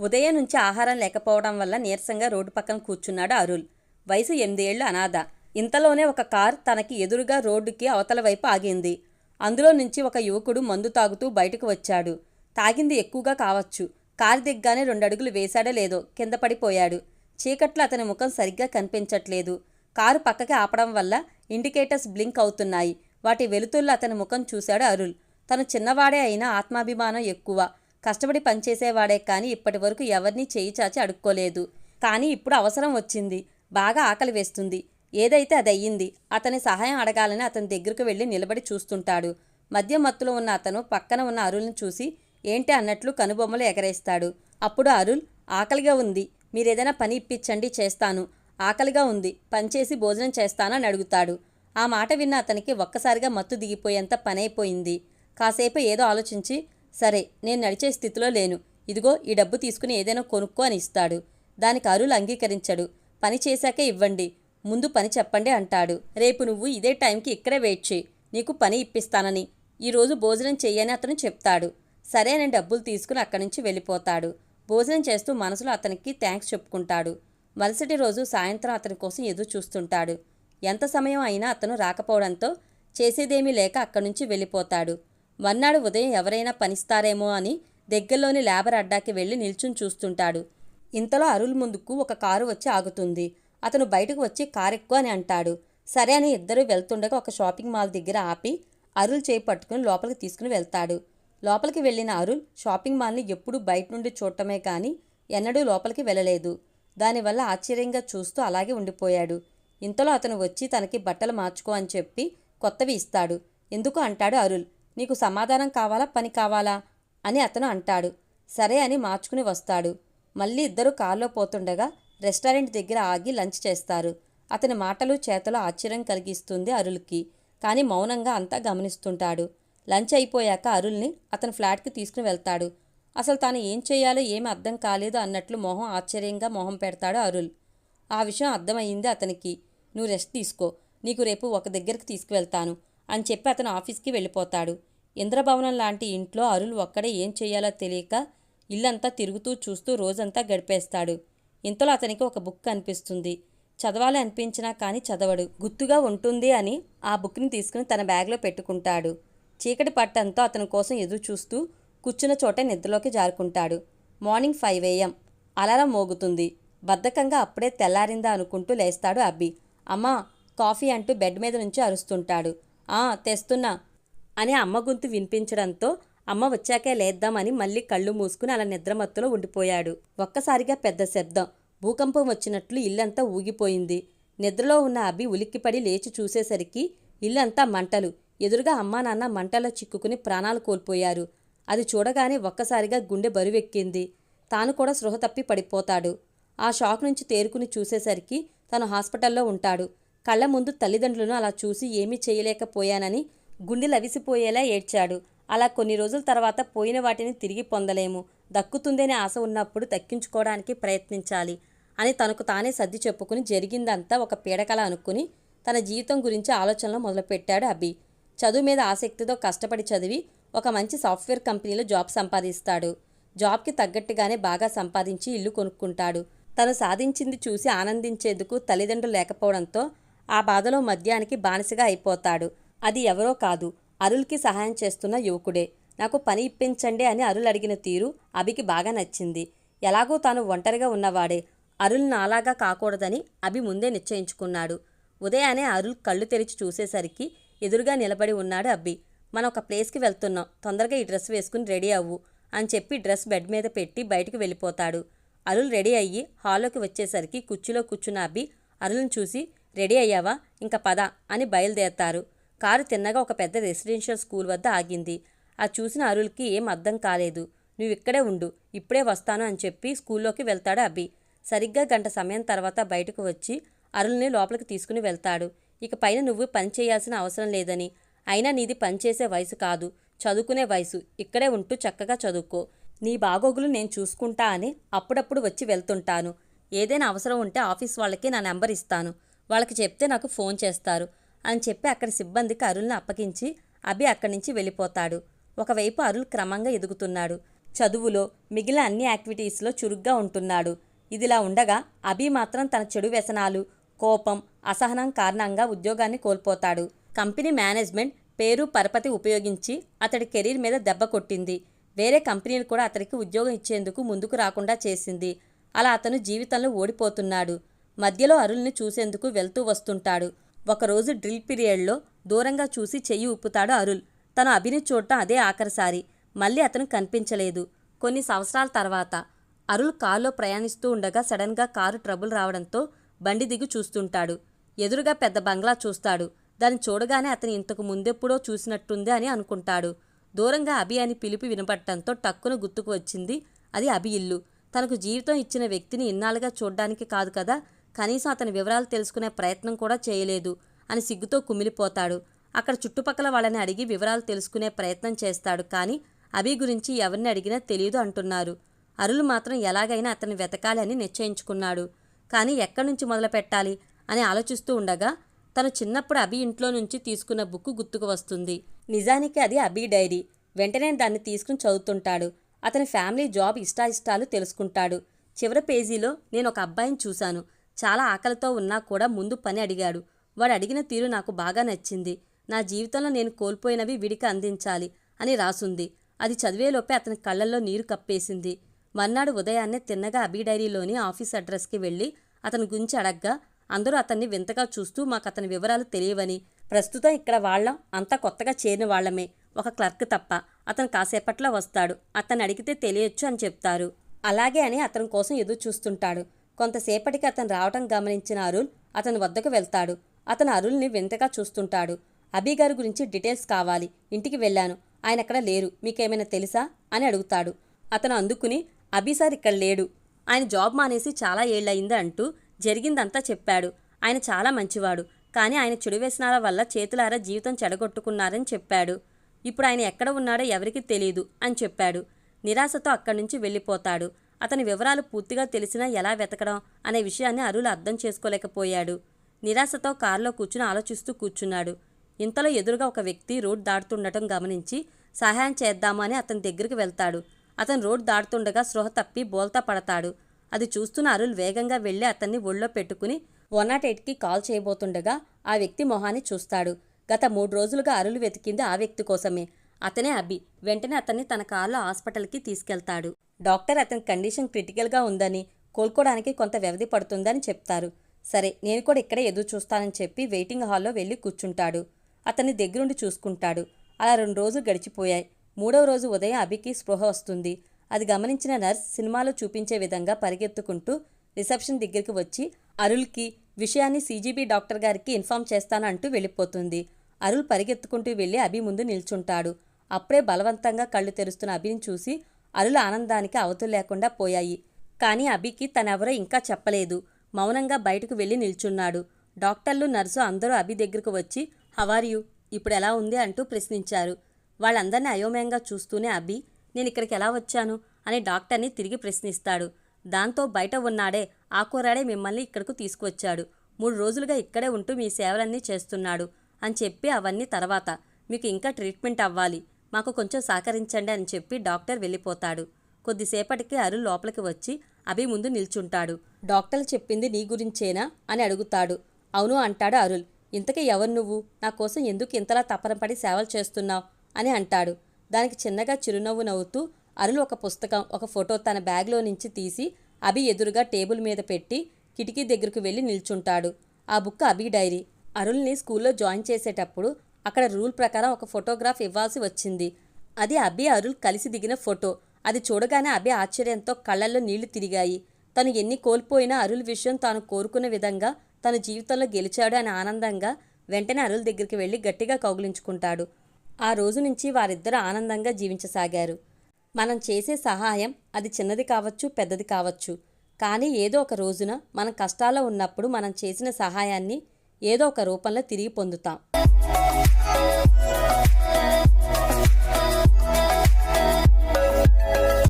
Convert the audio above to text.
ఉదయం నుంచి ఆహారం లేకపోవడం వల్ల నీరసంగా రోడ్డు పక్కన కూర్చున్నాడు అరుల్ వయసు ఎనిమిదేళ్ళు అనాథ. ఇంతలోనే ఒక కార్ తనకి ఎదురుగా రోడ్డుకి అవతల వైపు ఆగింది. అందులో నుంచి ఒక యువకుడు మందు తాగుతూ బయటకు వచ్చాడు. తాగింది ఎక్కువగా కావచ్చు. కారు దిగ్గానే రెండు అడుగులు వేశాడో లేదో కింద పడిపోయాడు. చీకట్లో అతని ముఖం సరిగ్గా కనిపించట్లేదు. కారు పక్కకి ఆపడం వల్ల ఇండికేటర్స్ బ్లింక్ అవుతున్నాయి. వాటి వెలుతుల్లో అతని ముఖం చూశాడు అరుల్ తను చిన్నవాడే అయినా ఆత్మాభిమానం ఎక్కువ. కష్టపడి పనిచేసేవాడే కానీ ఇప్పటి వరకు ఎవరినీ చేయి చాచి అడుక్కోలేదు. కానీ ఇప్పుడు అవసరం వచ్చింది. బాగా ఆకలి వేస్తుంది. ఏదైతే అది అయ్యింది అతని సహాయం అడగాలని అతని దగ్గరకు వెళ్ళి నిలబడి చూస్తుంటాడు. మధ్య మత్తులో ఉన్న అతను పక్కన ఉన్న అరుల్ని చూసి ఏంటి అన్నట్లు కనుబొమ్మలు ఎగరేస్తాడు. అప్పుడు అరుల్ ఆకలిగా ఉంది. మీరేదైనా పని ఇప్పించండి చేస్తాను. ఆకలిగా ఉంది. పనిచేసి భోజనం చేస్తానని అడుగుతాడు. ఆ మాట విన్న అతనికి ఒక్కసారిగా మత్తు దిగిపోయేంత పనైపోయింది. కాసేపు ఏదో ఆలోచించి సరే నేను నడిచే స్థితిలో లేను. ఇదిగో ఈ డబ్బు తీసుకుని ఏదైనా కొనుక్కో అని ఇస్తాడు. దానికి అరులు అంగీకరించడు. పని చేశాకే ఇవ్వండి. ముందు పని చెప్పండి అంటాడు. రేపు నువ్వు ఇదే టైంకి ఇక్కడే వెయిట్ చేయి. నీకు పని ఇప్పిస్తానని. ఈరోజు భోజనం చెయ్యని అతను చెప్తాడు. సరే అని డబ్బులు తీసుకుని అక్కడి నుంచి వెళ్ళిపోతాడు. భోజనం చేస్తూ మనసులో అతనికి థ్యాంక్స్ చెప్పుకుంటాడు. మరుసటి రోజు సాయంత్రం అతని కోసం ఎదురు చూస్తుంటాడు. ఎంత సమయం అయినా అతను రాకపోవడంతో చేసేదేమీ లేక అక్కడి నుంచి వెళ్ళిపోతాడు. మర్నాడు ఉదయం ఎవరైనా పనిస్తారేమో అని దగ్గరలోని లేబర్ అడ్డాకి వెళ్ళి నిల్చుని చూస్తుంటాడు. ఇంతలో అరుల్ ముందుకు ఒక కారు వచ్చి ఆగుతుంది. అతను బయటకు వచ్చి కారు ఎక్కువ అని అంటాడు. సరే అని ఇద్దరు వెళ్తుండగా ఒక షాపింగ్ మాల్ దగ్గర ఆపి అరుల్ చేయి పట్టుకుని లోపలికి తీసుకుని వెళ్తాడు. లోపలికి వెళ్ళిన అరుల్ షాపింగ్ మాల్ని ఎప్పుడూ బయట నుండి చూడటమే కానీ ఎన్నడూ లోపలికి వెళ్ళలేదు. దానివల్ల ఆశ్చర్యంగా చూస్తూ అలాగే ఉండిపోయాడు. ఇంతలో అతను వచ్చి తనకి బట్టలు మార్చుకో అని చెప్పి కొత్తవి ఇస్తాడు. ఎందుకు? అంటాడు అరుల్ నీకు సమాధానం కావాలా? పని కావాలా? అని అతను అంటాడు. సరే అని మార్చుకుని వస్తాడు. మళ్ళీ ఇద్దరు కారులో పోతుండగా రెస్టారెంట్ దగ్గర ఆగి లంచ్ చేస్తారు. అతని మాటలు చేతలు ఆశ్చర్యం కలిగిస్తుంది అరుల్కి. కానీ మౌనంగా అంతా గమనిస్తుంటాడు. లంచ్ అయిపోయాక అరుల్ని అతని ఫ్లాట్కి తీసుకుని వెళ్తాడు. అసలు తాను ఏం చేయాలో ఏమి అర్థం కాలేదు అన్నట్లు మొహం ఆశ్చర్యంగా మొహం పెడతాడు అరుల్. ఆ విషయం అర్థమయ్యింది అతనికి. నువ్వు రెస్ట్ తీసుకో. నీకు రేపు ఒక దగ్గరికి తీసుకువెళ్తాను. అని చెప్పి అతను ఆఫీస్కి వెళ్ళిపోతాడు. ఇంద్రభవనం లాంటి ఇంట్లో అరుల్ ఒక్కడే ఏం చేయాలో తెలియక ఇల్లంతా తిరుగుతూ చూస్తూ రోజంతా గడిపేస్తాడు. ఇంతలో అతనికి ఒక బుక్ కనిపిస్తుంది చదవాలి అనిపించినా కానీ చదవడు. గుర్తుగా ఉంటుంది అని ఆ బుక్ని తీసుకుని తన బ్యాగ్లో పెట్టుకుంటాడు. చీకటి పట్టంతో అతని కోసం ఎదురు చూస్తూ కూర్చున్న చోటే నిద్రలోకి జారుకుంటాడు. Morning five AM. అలారం మోగుతుంది. బద్ధకంగా అప్పుడే తెల్లారిందా అనుకుంటూ లేస్తాడు అబ్బి. అమ్మా కాఫీ అంటూ బెడ్ మీద నుంచి అరుస్తుంటాడు. ఆ తెస్తున్నా. అని అమ్మ గొంతు వినిపించడంతో అమ్మ వచ్చాకే లేద్దామని మళ్ళీ కళ్ళు మూసుకుని అలా నిద్రమత్తులో ఉండిపోయాడు. ఒక్కసారిగా పెద్ద శబ్దం. భూకంపం వచ్చినట్లు ఇల్లంతా ఊగిపోయింది. నిద్రలో ఉన్న అభి ఉలిక్కిపడి లేచి చూసేసరికి ఇల్లంతా మంటలు. ఎదురుగా అమ్మా నాన్న మంటలో చిక్కుకుని ప్రాణాలు కోల్పోయారు. అది చూడగానే ఒక్కసారిగా గుండె బరువెక్కింది. తాను కూడా స్పృహ తప్పి పడిపోతాడు. ఆ షాక్ నుంచి తేరుకుని చూసేసరికి తను హాస్పిటల్లో ఉంటాడు. కళ్ళ ముందు తల్లిదండ్రులను అలా చూసి ఏమీ చేయలేకపోయానని గుండె లవిసిపోయేలా ఏడ్చాడు. అలా కొన్ని రోజుల తర్వాత పోయిన వాటిని తిరిగి పొందలేము. దక్కుతుందనే ఆశ ఉన్నప్పుడు దక్కించుకోవడానికి ప్రయత్నించాలి అని తనకు తానే సర్ది చెప్పుకుని జరిగిందంతా ఒక పీడకల అనుకుని తన జీవితం గురించి ఆలోచనలు మొదలుపెట్టాడు అభి. చదువు మీద ఆసక్తితో కష్టపడి చదివి ఒక మంచి సాఫ్ట్వేర్ కంపెనీలో జాబ్ సంపాదిస్తాడు. జాబ్కి తగ్గట్టుగానే బాగా సంపాదించి ఇల్లు కొనుక్కుంటాడు. తను సాధించింది చూసి ఆనందించేందుకు తల్లిదండ్రులు లేకపోవడంతో ఆ బాధలో మద్యానికి బానిసగా అయిపోతాడు. అది ఎవరో కాదు. అరుల్కి సహాయం చేస్తున్న యువకుడే. నాకు పని ఇప్పించండి అని అరుల్ అడిగిన తీరు అభికి బాగా నచ్చింది. ఎలాగో తాను ఒంటరిగా ఉన్నవాడే. అరుల్ నాలాగా కాకూడదని అభి ముందే నిశ్చయించుకున్నాడు. ఉదయాన్నే అరుల్ కళ్ళు తెరిచి చూసేసరికి ఎదురుగా నిలబడి ఉన్నాడు అబ్బి మనం ఒక ప్లేస్కి వెళ్తున్నాం. తొందరగా ఈ డ్రెస్ వేసుకుని రెడీ అవ్వు అని చెప్పి డ్రెస్ బెడ్ మీద పెట్టి బయటికి వెళ్ళిపోతాడు. అరుల్ రెడీ అయ్యి హాల్లోకి వచ్చేసరికి కుర్చీలో కూర్చున్న అబ్బి అరుల్ని చూసి రెడీ అయ్యావా? ఇంకా పద అని బయలుదేరతారు. కారు తిన్నగా ఒక పెద్ద రెసిడెన్షియల్ స్కూల్ వద్ద ఆగింది. ఆ చూసిన అరుల్కి ఏం అర్థం కాలేదు. నువ్వు ఇక్కడే ఉండు ఇప్పుడే వస్తాను అని చెప్పి స్కూల్లోకి వెళ్తాడు అబ్బి సరిగ్గా గంట సమయం తర్వాత బయటకు వచ్చి అరుల్ని లోపలికి తీసుకుని వెళ్తాడు. ఇక పైన నువ్వు పని చేయాల్సిన అవసరం లేదని. అయినా నీది పనిచేసే వయసు కాదు. చదువుకునే వయసు. ఇక్కడే ఉంటూ చక్కగా చదువుకో. నీ బాగోగులు నేను చూసుకుంటా అని అప్పుడప్పుడు వచ్చి వెళ్తుంటాను. ఏదైనా అవసరం ఉంటే ఆఫీస్ వాళ్ళకి నా నెంబర్ ఇస్తాను. వాళ్ళకి చెప్తే నాకు ఫోన్ చేస్తారు. అని చెప్పి అక్కడి సిబ్బందికి అరుల్ని అప్పగించి అభి అక్కడి నుంచి వెళ్ళిపోతాడు. ఒకవైపు అరుల్ క్రమంగా ఎదుగుతున్నాడు. చదువులో మిగిలిన అన్ని యాక్టివిటీస్లో చురుగ్గా ఉంటున్నాడు. ఇదిలా ఉండగా అభి మాత్రం తన చెడు వ్యసనాలు కోపం అసహనం కారణంగా ఉద్యోగాన్ని కోల్పోతాడు. కంపెనీ మేనేజ్మెంట్ పేరు పరపతి ఉపయోగించి అతడి కెరీర్ మీద దెబ్బ కొట్టింది. వేరే కంపెనీలు కూడా అతడికి ఉద్యోగం ఇచ్చేందుకు ముందుకు రాకుండా చేసింది. అలా అతను జీవితంలో ఓడిపోతున్నాడు. మధ్యలో అరుల్ని చూసేందుకు వెళ్తూ వస్తుంటాడు. ఒకరోజు డ్రిల్ పీరియడ్లో దూరంగా చూసి చెయ్యి ఉప్పుతాడు అరుల్. తను అభిని చూడటం అదే ఆఖరిసారి. మళ్ళీ అతను కనిపించలేదు. కొన్ని సంవత్సరాల తర్వాత. అరుల్ కారులో ప్రయాణిస్తూ ఉండగా సడన్గా కారు ట్రబుల్ రావడంతో బండి దిగి చూస్తుంటాడు. ఎదురుగా పెద్ద బంగ్లా చూస్తాడు. దాన్ని చూడగానే అతను ఇంతకు ముందెప్పుడో చూసినట్టుంది అని అనుకుంటాడు. దూరంగా అభి అని పిలుపు వినపడటంతో టక్కున గుర్తుకు వచ్చింది. అది అభి ఇల్లు. తనకు జీవితం ఇచ్చిన వ్యక్తిని ఇన్నాళ్ళుగా చూడ్డానికి కాదు కదా కనీసం అతని వివరాలు తెలుసుకునే ప్రయత్నం కూడా చేయలేదు అని సిగ్గుతో కుమిలిపోతాడు. అక్కడ చుట్టుపక్కల వాళ్ళని అడిగి వివరాలు తెలుసుకునే ప్రయత్నం చేస్తాడు కానీ అభి గురించి ఎవరిని అడిగినా తెలియదు అంటున్నారు. అరులు మాత్రం ఎలాగైనా అతన్ని వెతకాలి అని నిశ్చయించుకున్నాడు. కానీ ఎక్కడి నుంచి మొదలు పెట్టాలి అని ఆలోచిస్తూ ఉండగా తను చిన్నప్పుడు అభి ఇంట్లో నుంచి తీసుకున్న బుక్ గుర్తుకు వస్తుంది. నిజానికి అది అభి డైరీ. వెంటనే దాన్ని తీసుకుని చదువుతుంటాడు. అతని ఫ్యామిలీ జాబ్ ఇష్టాయిష్టాలు తెలుసుకుంటాడు. చివరి పేజీలో నేను ఒక అబ్బాయిని చూశాను. చాలా ఆకలితో ఉన్నా కూడా ముందు పని అడిగాడు. వాడు అడిగిన తీరు నాకు బాగా నచ్చింది. నా జీవితంలో నేను కోల్పోయినవి విడికి అందించాలి అని రాసుంది. అది చదివేలోపే అతని కళ్ళల్లో నీరు కప్పేసింది. మర్నాడు ఉదయాన్నే తిన్నగా అబీ డైరీలోని ఆఫీస్ అడ్రస్కి వెళ్ళి అతని గురించి అడగ్గా అందరూ అతన్ని వింతగా చూస్తూ మాకు అతని వివరాలు తెలియవని. ప్రస్తుతం ఇక్కడ వాళ్ళం అంతా కొత్తగా చేరిన వాళ్ళమే. ఒక క్లర్క్ తప్ప. అతను కాసేపట్లో వస్తాడు. అతన్ని అడిగితే తెలియచ్చు అని చెప్తారు. అలాగే అని అతని కోసం ఎదురు చూస్తుంటాడు కొంతసేపటికి అతను రావటం గమనించిన అరుణ్ అతని వద్దకు వెళ్తాడు. అతను అరుణ్ని వింతగా చూస్తుంటాడు. అభి గారి గురించి డీటెయిల్స్ కావాలి. ఇంటికి వెళ్ళాను. ఆయన అక్కడ లేరు. మీకేమైనా తెలుసా? అని అడుగుతాడు. అతను అందుకుని అభి సార్ ఇక్కడ లేడు. ఆయన జాబ్ మానేసి చాలా ఏళ్ళయింది అంటూ జరిగిందంతా చెప్పాడు. ఆయన చాలా మంచివాడు. కానీ ఆయన చెడు వ్యసనాల వల్ల చేతులారా జీవితం చెడగొట్టుకున్నారని చెప్పాడు. ఇప్పుడు ఆయన ఎక్కడ ఉన్నాడో ఎవరికీ తెలియదు అని చెప్పాడు. నిరాశతో అక్కడి నుంచి వెళ్ళిపోతాడు. అతని వివరాలు పూర్తిగా తెలిసినా ఎలా వెతకడం అనే విషయాన్ని అరులు అర్థం చేసుకోలేకపోయాడు. నిరాశతో కారులో కూర్చుని ఆలోచిస్తూ కూర్చున్నాడు. ఇంతలో ఎదురుగా ఒక వ్యక్తి రోడ్ దాటుతుండటం గమనించి సహాయం చేద్దామని అతని దగ్గరికి వెళ్తాడు. అతను రోడ్ దాటుతుండగా స్పృహ తప్పి బోల్తా పడతాడు. అది చూస్తున్న అరుల్ వేగంగా వెళ్ళి అతన్ని ఒళ్ళో పెట్టుకుని వన్ నాట్ ఎయిట్కి కాల్ చేయబోతుండగా ఆ వ్యక్తి మొహాన్ని చూస్తాడు. గత మూడు రోజులుగా అరులు వెతికింది ఆ వ్యక్తి కోసమే. అతనే అభి. వెంటనే అతన్ని తన కారులో హాస్పిటల్కి తీసుకెళ్తాడు. డాక్టర్ అతని కండిషన్ క్రిటికల్గా ఉందని కోలుకోవడానికి కొంత వ్యవధి పడుతుందని చెప్తారు. సరే నేను కూడా ఇక్కడే ఎదురు చూస్తానని చెప్పి వెయిటింగ్ హాల్లో వెళ్ళి కూర్చుంటాడు. అతన్ని దగ్గరుండి చూసుకుంటాడు. అలా రెండు రోజులు గడిచిపోయాయి. మూడవ రోజు ఉదయం అభికి స్పృహ వస్తుంది. అది గమనించిన నర్స్ సినిమాలో చూపించే విధంగా పరిగెత్తుకుంటూ రిసెప్షన్ దగ్గరికి వచ్చి అరుల్కి విషయాన్ని సీజీబీ డాక్టర్ గారికి ఇన్ఫామ్ చేస్తానంటూ వెళ్ళిపోతుంది. అరుల్ పరిగెత్తుకుంటూ వెళ్ళి అభి ముందు నిల్చుంటాడు. అప్పుడే బలవంతంగా కళ్ళు తెరుస్తున్న అభిని చూసి అరుల ఆనందానికి అవతులు లేకుండా పోయాయి. కానీ అభికి తనెవరో ఇంకా చెప్పలేదు. మౌనంగా బయటకు వెళ్ళి నిల్చున్నాడు. డాక్టర్లు నర్సు అందరూ అభి దగ్గరకు వచ్చి హవార్యు ఇప్పుడు ఎలా ఉంది? అంటూ ప్రశ్నించారు. వాళ్ళందరినీ అయోమయంగా చూస్తూనే అభి నేను ఇక్కడికి ఎలా వచ్చాను? అని డాక్టర్ని తిరిగి ప్రశ్నిస్తాడు. దాంతో బయట ఉన్నాడే ఆకురాడే మిమ్మల్ని ఇక్కడకు తీసుకువచ్చాడు. మూడు రోజులుగా ఇక్కడే ఉంటూ మీ సేవలన్నీ చేస్తున్నాడు అని చెప్పి అవన్నీ తర్వాత. మీకు ఇంకా ట్రీట్మెంట్ అవ్వాలి. మాకు కొంచెం సహకరించండి అని చెప్పి డాక్టర్ వెళ్ళిపోతాడు. కొద్దిసేపటికి అరుణ్ లోపలికి వచ్చి అభి ముందు నిల్చుంటాడు. డాక్టర్ చెప్పింది నీ గురించేనా అని అడుగుతాడు. అవును అంటాడు అరుల్ ఇంతకీ ఎవరు నువ్వు? నా కోసం ఎందుకు ఇంతలా తపనపడి సేవలు చేస్తున్నావు? అని అంటాడు. దానికి చిన్నగా చిరునవ్వు నవ్వుతూ అరుల్ ఒక పుస్తకం ఒక ఫోటో తన బ్యాగ్లో నుంచి తీసి అభి ఎదురుగా టేబుల్ మీద పెట్టి కిటికీ దగ్గరకు వెళ్ళి నిల్చుంటాడు. ఆ బుక్ అభి డైరీ. అరుల్ని స్కూల్లో జాయిన్ చేసేటప్పుడు అక్కడ రూల్ ప్రకారం ఒక ఫోటోగ్రాఫ్ ఇవ్వాల్సి వచ్చింది. అది అభి అరుల్ కలిసి దిగిన ఫోటో. అది చూడగానే అభి ఆశ్చర్యంతో కళ్ళల్లో నీళ్ళు తిరిగాయి. తను ఎన్ని కోల్పోయినా అరుల్ విషయం తాను కోరుకున్న విధంగా తన జీవితంలో గెలిచాడు అని ఆనందంగా వెంటనే అరుల్ దగ్గరికి వెళ్ళి గట్టిగా కౌగిలించుకుంటాడు. ఆ రోజు నుంచి వారిద్దరూ ఆనందంగా జీవించసాగారు. మనం చేసే సహాయం అది చిన్నది కావచ్చు పెద్దది కావచ్చు. కానీ ఏదో ఒక రోజున మనం కష్టాల్లో ఉన్నప్పుడు మనం చేసిన సహాయాన్ని ఏదో ఒక రూపంలో తిరిగి పొందుతాం. Bye.